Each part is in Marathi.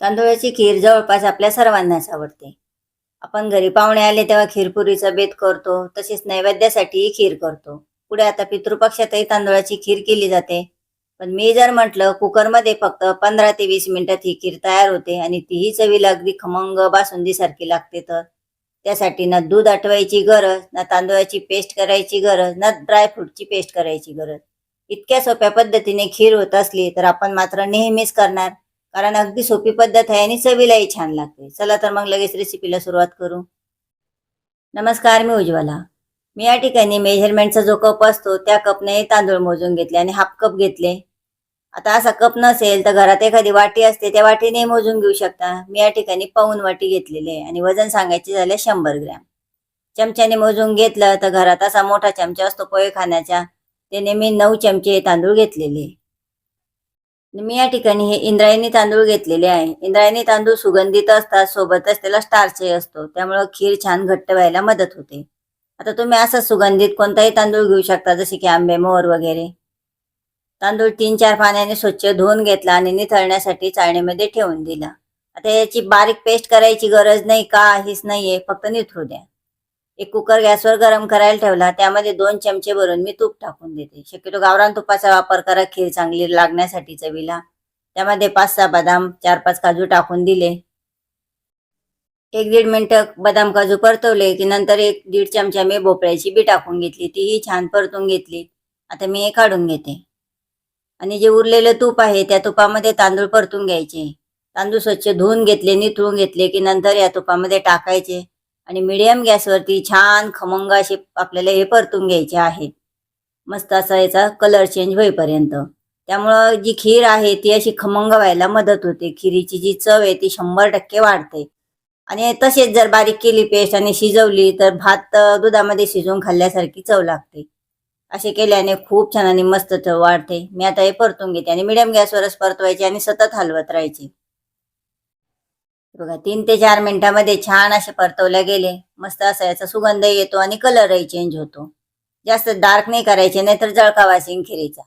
तांदूळाची खीर जवळपास आपल्या सर्वांनाच आवडते. आपण घरी पाहुणे आले तेव्हा खीरपुरीचा बेत करतो तसेच नैवेद्यासाठीही खीर करतो. पुढे आता पितृपक्षातही तांदूळाची खीर केली जाते. पण मी जर म्हटलं कुकरमध्ये फक्त पंधरा ते वीस मिनिटात ही खीर तयार होते आणि तीही चवीला अगदी खमंग बासुंदीसारखी लागते तर? त्यासाठी ना दूध आटवायची गरज ना तांदूळाची पेस्ट करायची गरज ना ड्रायफ्रूटची पेस्ट करायची गरज. इतक्या सोप्या पद्धतीने खीर होत असली तर आपण मात्र नेहमीच करणार. कारण अगदी सोपी पद्धत आहे आणि चवीलाही छान लागते. चला तर मग लगेच रेसिपीला सुरुवात करू. नमस्कार मी उज्ज्वला. मी या ठिकाणी मेजरमेंटचा जो कप असतो त्या कपने तांदूळ मोजून घेतले आणि हाफ कप घेतले. आता असा कप नसेल तर घरात एखादी वाटी असते त्या वाटीने मोजून घेऊ शकता. मी या ठिकाणी पाऊन वाटी घेतलेली आहे आणि वजन सांगायचे झाले शंभर ग्रॅम. चमच्याने मोजून घेतलं तर घरात असा मोठा चमचा असतो पोहे खाण्याचा. त्याने मी नऊ चमचे तांदूळ घेतलेले. मी या ठिकाणी हे इंद्रायणी तांदूळ घेतलेले आहे. इंद्रायणी तांदूळ सुगंधित असतात सोबतच त्याला स्टार्चही असतो. त्यामुळं खीर छान घट्ट व्हायला मदत होते. आता तुम्ही असं सुगंधित कोणताही तांदूळ घेऊ शकता जसे की आंबे मोहर वगैरे. तांदूळ तीन चार पाण्याने स्वच्छ धुवून घेतला आणि निथळण्यासाठी चाळणीमध्ये ठेवून दिला. आता याची बारीक पेस्ट करायची गरज नाही काहीच नाहीये फक्त निथळू द्या. एक कुकर गॅसवर गरम करायला ठेवला त्यामध्ये दोन चमचे भरून मी तूप टाकून देते. शक्यतो गावरान तुपाचा वापर करा खीर चांगली लागण्यासाठी चवीला. त्यामध्ये पाच सहा बदाम चार पाच काजू टाकून दिले. एक दीड मिनटं बदाम काजू परतवले की नंतर एक दीड चमचा मी भोपळ्याची बी टाकून घेतली. तीही छान परतून घेतली. आता मी हे काढून घेते. आणि जे उरलेलं तूप आहे त्या तुपामध्ये तांदूळ परतून घ्यायचे. तांदूळ स्वच्छ धुवून घेतले निथळून घेतले की नंतर या तुपामध्ये टाकायचे. आणि मिडियम गॅसवरती छान खमंग असे आपल्याला हे परतून घ्यायचे आहे. मस्त असा याचा कलर चेंज होईपर्यंत. त्यामुळं जी खीर आहे ती अशी खमंग व्हायला मदत होते. खिरीची जी चव आहे ती शंभर टक्के वाढते. आणि तसेच जर बारीक केली पेस्ट आणि शिजवली तर भात दुधामध्ये शिजवून खाल्ल्यासारखी चव लागते. असे केल्याने खूप छान आणि मस्त चव वाढते. मी आता हे परतून घेते आणि मिडियम गॅसवरच परतवायचे आणि सतत हलवत राहायचे. बघा तीन ते चार मिनिटांमध्ये छान असे परतवले गेले. मस्त असा याचा सुगंध येतो आणि कलरही चेंज होतो. जास्त डार्क नाही करायचे नाहीतर जळकावा सिंग खिरीचा.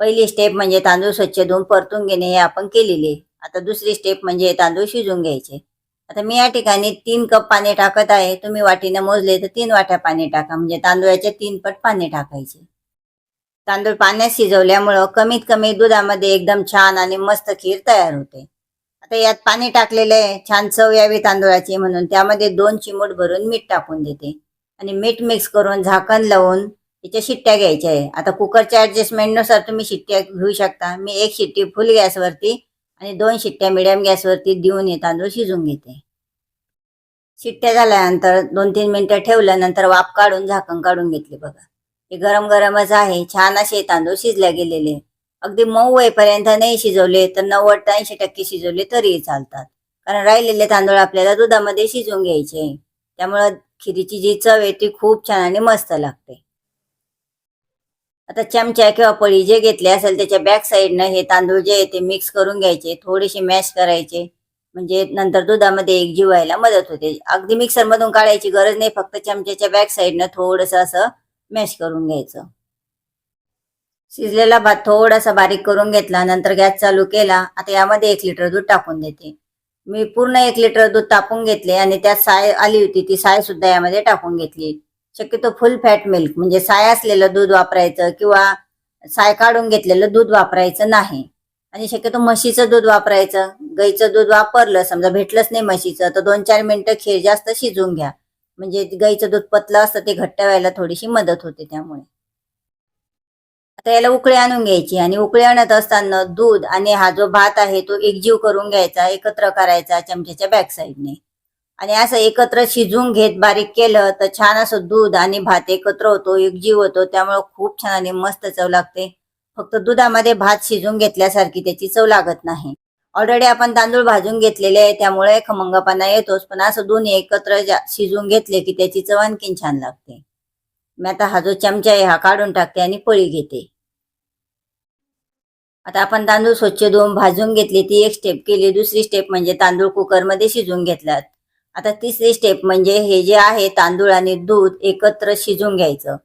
पहिली स्टेप म्हणजे तांदूळ स्वच्छ धुवून परतून घेणे हे आपण केलेले. आता दुसरी स्टेप म्हणजे तांदूळ शिजून घ्यायचे. आता मी या ठिकाणी तीन कप पाणी टाकत आहे. तुम्ही वाटीने मोजले तर तीन वाट्या पाणी टाका. म्हणजे तांदूळाचे तीन पट पाणी टाकायचे. तांदूळ पाण्यात शिजवल्यामुळं कमीत कमी दुधामध्ये एकदम छान आणि मस्त खीर तयार होते. आता यात पाणी टाकलेलं आहे. छान चव यावी तांदूळाची म्हणून. त्यामध्ये दोन चिमूट भरून मीठ टाकून देते. आणि मीठ मिक्स करून झाकण लावून त्याच्या शिट्ट्या घ्यायच्या आहे. आता कुकरच्या ॲडजस्टमेंटनुसार तुम्ही शिट्ट्या घेऊ शकता. मी एक शिट्टी फुल गॅसवरती आणि दोन शिट्ट्या मिडियम गॅसवरती देऊन हे तांदूळ शिजून घेते. शिट्ट्या झाल्यानंतर दोन तीन मिनिटं ठेवलं नंतर वाफ काढून झाकण काढून घेतले बघा. हे गरम गरमच आहे. छान असे तांदूळ शिजल्या गेलेले. अगदी मऊ होईपर्यंत नाही शिजवले तर नव्वद ते ऐंशी टक्के शिजवले तरीही चालतात. कारण राहिलेले तांदूळ आपल्याला दुधामध्ये शिजवून घ्यायचे त्यामुळं खिरीची जी चव आहे ती खूप छान आणि मस्त लागते. आता चमचा किंवा पळी जे घेतले असेल त्याच्या बॅक साईडनं हे तांदूळ जे आहे ते मिक्स करून घ्यायचे. थोडेसे मॅश करायचे. म्हणजे नंतर दुधामध्ये एक जीव व्हायला मदत होते. अगदी मिक्सर मधून काढायची गरज नाही. फक्त चमच्याच्या बॅक साईडनं थोडस असं मॅश करून घ्यायचं. शिजलेला भात थोडासा बारीक करून घेतला नंतर गॅस चालू केला. आता यामध्ये एक लिटर दूध टाकून देते. मी पूर्ण एक लिटर दूध तापून घेतले आणि त्यात साय आली होती ती साय सुद्धा यामध्ये टाकून घेतली. शक्यतो फुल फॅट मिल्क म्हणजे साय असलेलं दूध वापरायचं किंवा साय काढून घेतलेलं दूध वापरायचं नाही. आणि शक्यतो म्हशीचं दूध वापरायचं. गाईचं दूध वापरलं समजा भेटलंच नाही म्हशीचं तर दोन चार मिनिटं खीर जास्त शिजवून घ्या. म्हणजे गाईचं दूध पतलं असतं ते घट्ट व्हायला थोडीशी मदत होते त्यामुळे. आता याला उकळी आणून घ्यायची आणि उकळी आणत असताना दूध आणि हा जो भात आहे तो एकजीव करून घ्यायचा एकत्र करायचा चमच्याच्या बॅक साईडने आणि असं एकत्र शिजवून घेत बारीक केलं तर छान असं दूध आणि भात एकत्र होतो एकजीव होतो. त्यामुळे खूप छान आणि मस्त चव लागते. फक्त दुधामध्ये भात शिजून घेतल्यासारखी त्याची चव लागत नाही. ऑलरेडी आपण तांदूळ भाजून घेतलेले आहे त्यामुळे खमंगपणा येतोच. पण असं दोन्ही एकत्र शिजून शिजवून घेतले की त्याची चव आणखीन छान लागते. मी आता हा जो चमचा आहे हा काढून टाकते आणि पळी घेते. आता आपण तांदूळ स्वच्छ धुवून भाजून घेतली ती एक स्टेप केली. दुसरी स्टेप म्हणजे तांदूळ कुकरमध्ये शिजवून घेतलात. आता तिसरी स्टेप म्हणजे हे जे आहे तांदूळ आणि दूध एकत्र शिजून घ्यायचं.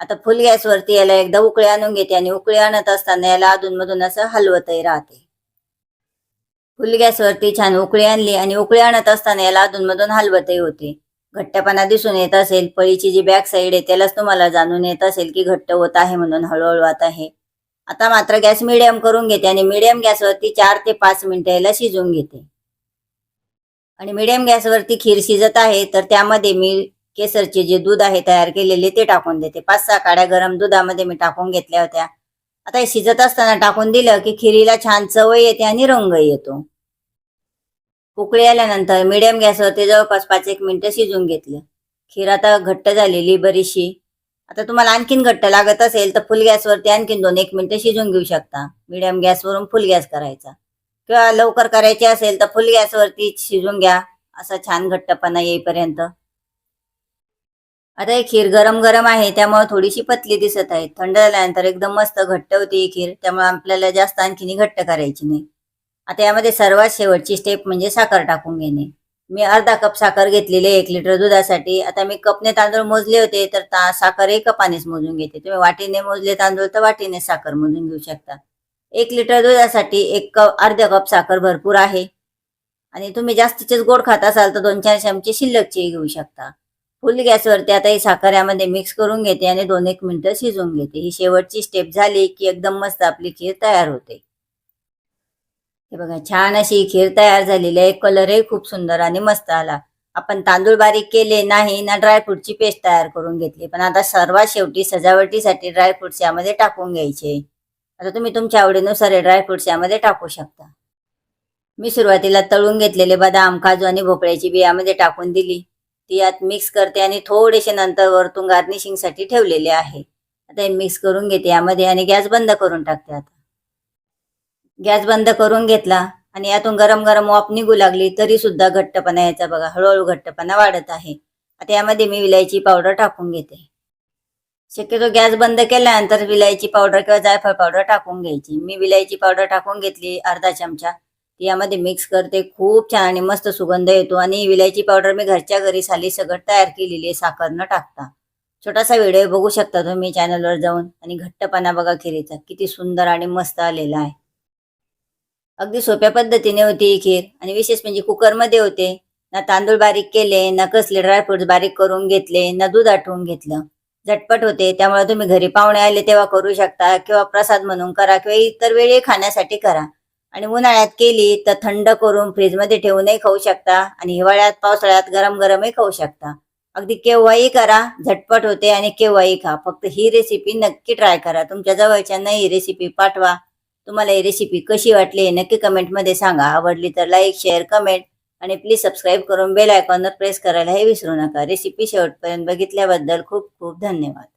आता फुल गॅसवरती याला एकदा उकळी आणून घेते आणि उकळी आणत असताना याला अधूनमधून असं हलवतही राहते. फुल गॅसवरती छान उकळी आणली आणि उकळी आणत असताना याला अधूनमधून हलवतही होते. घट्टपणा दिसून येत असेल पळीची जी बॅक साईड आहे त्यालाच तुम्हाला जाणून येत असेल की घट्ट होत आहे म्हणून हळूहळू आता आहे आता मात्र गॅस मिडियम करून घेते आणि मिडियम गॅसवरती चार ते पाच मिनिटं याला शिजवून घेते. आणि मिडियम गॅसवरती खीर शिजत आहे तर त्यामध्ये मी केसरचे जे दूध आहे तयार केलेले ते टाकून देते. पाच सहा काड्या गरम दुधामध्ये मी टाकून घेतल्या होत्या. आता हे शिजत असताना टाकून दिलं की खिरीला छान चव येते आणि रंग येतो. उकळी आल्यानंतर मिडियम गॅसवरती जवळपास पाच एक मिनिटं शिजून घेतलं. खीर आता घट्ट झालेली बरीचशी. आता तुम्हाला आणखीन घट्ट लागत असेल तर फुल गॅसवरती आणखीन दोन एक मिनिटं शिजून घेऊ शकता. मिडियम गॅसवरून फुल गॅस करायचा. किंवा लवकर करायची असेल तर फुल गॅसवरती शिजून घ्या. असा छान घट्टपणा येईपर्यंत. आता ही खीर गरम गरम आहे त्यामुळे थोडीशी पतली दिसत आहे. थंड झाल्यानंतर एकदम मस्त घट्ट होती ही खीर त्यामुळे आपल्याला जास्त आणखीन घट्ट करायची नाही. आता यामध्ये सर्वात शेवटची स्टेप म्हणजे साखर टाकून घेणे. मी अर्धा कप साखर घेतलेली आहे एक लिटर दुधासाठी. आता मी कपने तांदूळ मोजले होते तर ता साखर एक कपानेच मोजून घेते. तुम्ही वाटीने मोजले तांदूळ तर वाटीने साखर मोजून घेऊ शकता. एक लिटर दुधासाठी एक कप अर्धा कप साखर भरपूर आहे. आणि तुम्ही जास्तीचेच गोड खात असाल तर दोन चार चमचे शिल्लकचे घेऊ शकता. फुल गॅसवरती आता ही साखर यामध्ये मिक्स करून घेते आणि दोन एक मिनिटं शिजवून घेते. ही शेवटची स्टेप झाली की एकदम मस्त आपली खीर तयार होते. हे बघा छान अशी खीर तयार झालेली आहे. कलरही खूप सुंदर आणि मस्त आला. आपण तांदूळ बारीक केले नाही ना ड्रायफ्रूटची पेस्ट तयार करून घेतली. पण आता सर्वात शेवटी सजावटीसाठी ड्रायफ्रुट्स यामध्ये टाकून घ्यायचे. आता तुम्ही तुमच्या आवडीनुसार हे ड्रायफ्रुट्स यामध्ये टाकू शकता. मी सुरुवातीला तळून घेतलेले बदाम काजू आणि भोपळ्याची बी यामध्ये टाकून दिली. ती यात मिक्स करते आणि थोडेसे नंतर वरतून गार्निशिंगसाठी ठेवलेले आहे. आता हे मिक्स करून घेते यामध्ये आणि गॅस बंद करून टाकते आता. गॅस बंद करून घेतला आणि यातून गरम गरम वाफ निघू लागली तरी सुद्धा घट्टपणा याचा बघा हळूहळू घट्टपणा वाढत आहे. आता यामध्ये मी विलायची पावडर टाकून घेते. शक्यतो गॅस बंद केल्यानंतर विलायची पावडर किंवा जायफळ पावडर टाकून घ्यायची. मी विलायची पावडर टाकून घेतली अर्धा चमचा. ती यामध्ये मिक्स करते खूप छान आणि मस्त सुगंध येतो आणि विलायची पावडर मी घरच्या घरी साली सगळं तयार केलेली आहे साखर न टाकता. छोटासा व्हिडिओ बघू शकता तुम्ही चॅनलवर जाऊन आणि घट्टपणा बघा खिरीचा. किती सुंदर आणि मस्त आलेला आहे. अगदी सोप्या पद्धतीने होती ही खीर. आणि विशेष म्हणजे कुकरमध्ये होते. ना तांदूळ बारीक केले ना कसले ड्रायफ्रुट्स बारीक करून घेतले ना दूध आटवून घेतलं. झटपट होते. त्यामुळे तुम्ही घरी पाहुणे आले तेव्हा करू शकता किंवा प्रसाद म्हणून करा किंवा इतर वेळी खाण्यासाठी करा. आणि उन्हाळ्यात केली तर थंड करून फ्रीजमध्ये ठेवूनही खाऊ शकता आणि हिवाळ्यात पावसाळ्यात गरम गरमही खाऊ शकता. अगदी केव्हाही करा झटपट होते आणि केव्हाही खा. फक्त ही रेसिपी नक्की ट्राय करा. तुमच्या जवळच्यांना ही रेसिपी पाठवा. तुम्हाला ही रेसिपी कशी वाटली हे नक्की कमेंटमध्ये सांगा. आवडली तर लाईक शेअर कमेंट आणि प्लीज सबस्क्राईब करून बेल आयकॉनवर प्रेस करायला हे विसरू नका. रेसिपी शेवटपर्यंत बघितल्याबद्दल खूप खूप धन्यवाद.